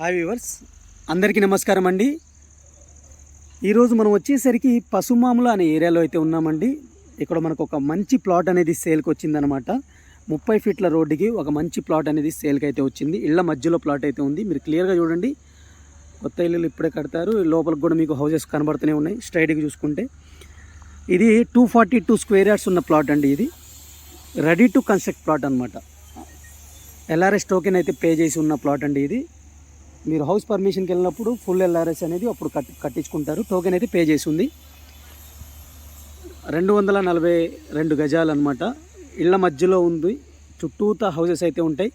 Hi viewers అందరికీ నమస్కారం అండి. ఈరోజు మనం వచ్చేసరికి పసుమాముల అనే ఏరియాలో అయితే ఉన్నామండి. ఇక్కడ మనకు ఒక మంచి ప్లాట్ అనేది సేల్కి వచ్చిందనమాట. ముప్పై ఫీట్ల రోడ్డుకి ఒక మంచి ప్లాట్ అనేది సేల్కి అయితే వచ్చింది. ఇళ్ళ మధ్యలో ప్లాట్ అయితే ఉంది. మీరు క్లియర్గా చూడండి. కొత్త ఇల్లులు ఇప్పుడే కడతారు. లోపలికి కూడా మీకు హౌసెస్ కనబడుతూనే ఉన్నాయి. స్ట్రైట్గా చూసుకుంటే ఇది two forty two square yards ఉన్న ప్లాట్ అండి ఇది. రెడీ టు కన్స్ట్రక్ట్ ప్లాట్ అనమాట ఎల్ఆర్ఎస్ టోకెన్ అయితే పే చేసి ఉన్న ప్లాట్ అండి ఇది. మీరు హౌస్ పర్మిషన్కి వెళ్ళినప్పుడు ఫుల్ ఎల్ఆర్ఎస్ అనేది అప్పుడు కట్ కట్టించుకుంటారు. టోకెన్ అయితే పే చేసి ఉంది రెండు వందల నలభై రెండు గజాలు అనమాట ఇళ్ళ మధ్యలో ఉంది. చుట్టూతా హౌసెస్ అయితే ఉంటాయి.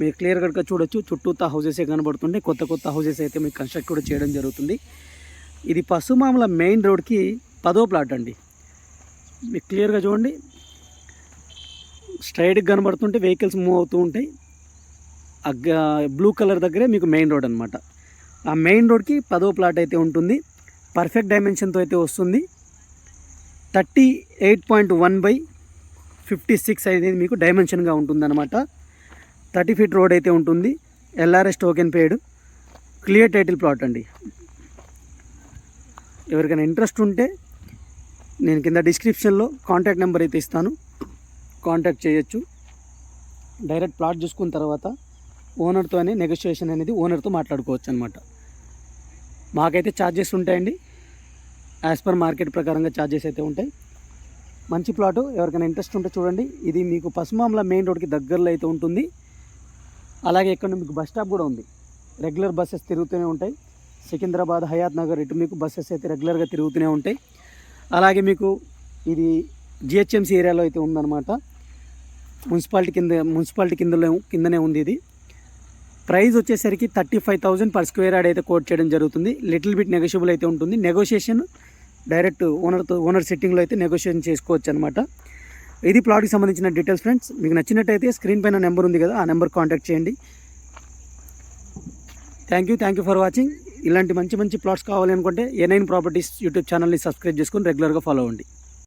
మీరు క్లియర్ కట్గా చూడొచ్చు చుట్టూతా హౌసెస్ కనబడుతుండే కొత్త కొత్త హౌసెస్ అయితే మీకు కన్స్ట్రక్ట్ కూడా చేయడం జరుగుతుంది. ఇది పసుమామల మెయిన్ రోడ్కి పదో ప్లాట్ అండి. మీకు క్లియర్గా చూడండి. స్ట్రైట్గా కనబడుతుంటే వెహికల్స్ మూవ్ అవుతూ ఉంటాయి. బ్లూ కలర్ దగ్గరే మీకు మెయిన్ రోడ్ అనమాట ఆ మెయిన్ రోడ్కి పదో ప్లాట్ అయితే ఉంటుంది. పర్ఫెక్ట్ డైమెన్షన్తో అయితే వస్తుంది. Thirty eight point one by fifty six అనేది మీకు డైమెన్షన్గా ఉంటుందన్నమాట. థర్టీ ఫీట్ రోడ్ అయితే ఉంటుంది. LRS token paid. Clear title plot అండి. ఎవరికైనా ఇంట్రెస్ట్ ఉంటే నేను కింద డిస్క్రిప్షన్లో కాంటాక్ట్ నెంబర్ అయితే ఇస్తాను. కాంటాక్ట్ చేయొచ్చు. డైరెక్ట్ ప్లాట్ చూసుకున్న తర్వాత ఓనర్తో అనే నెగోషియేషన్ అనేది ఓనర్తో మాట్లాడుకోవచ్చు అనమాట మాకైతే ఛార్జెస్ ఉంటాయండి. యాజ్ పర్ మార్కెట్ ప్రకారంగా ఛార్జెస్ అయితే ఉంటాయి. మంచి ప్లాటు ఎవరికైనా ఇంట్రెస్ట్ ఉంటే చూడండి. ఇది మీకు పసుమామల మెయిన్ రోడ్కి దగ్గరలో అయితే ఉంటుంది. అలాగే ఇక్కడ మీకు బస్ స్టాప్ కూడా ఉంది. రెగ్యులర్ బస్సెస్ తిరుగుతూనే ఉంటాయి. సికింద్రాబాద్ హయాత్ నగర్ ఇటు మీకు బస్సెస్ అయితే రెగ్యులర్గా తిరుగుతూనే ఉంటాయి. అలాగే మీకు ఇది జిహెచ్ఎంసీ ఏరియాలో అయితే ఉందన్నమాట. మున్సిపాలిటీ కింద మున్సిపాలిటీ కిందలో కిందనే ఉంది ఇది. ప్రైస్ వచ్చేసరికి thirty five thousand per square yard అయితే కోట్ చేయడం జరుగుతుంది. లిటిల్ బిట్ నెగోషియబుల్ అయితే ఉంటుంది. నెగోషియేషన్ డైరెక్ట్ ఓనర్తో ఓనర్ సెట్టింగ్లో అయితే నెగోషియేషన్ చేసుకోవచ్చు అనమాట ఇది ప్లాట్కి సంబంధించిన డీటెయిల్స్ ఫ్రెండ్స్. మీకు నచ్చినట్టయితే స్క్రీన్ పైన నెంబర్ ఉంది కదా ఆ నెంబర్ కాంటాక్ట్ చేయండి. Thank you thank you for watching. ఇలాంటి మంచి మంచి ప్లాట్స్ కావాలి అనుకుంటే ఏ నైన్ ప్రాపర్టీస్ యూట్యూబ్ ఛానల్ని సబ్స్క్రైబ్ చేసుకొని రెగ్యులర్గా ఫాలో అవ్వండి.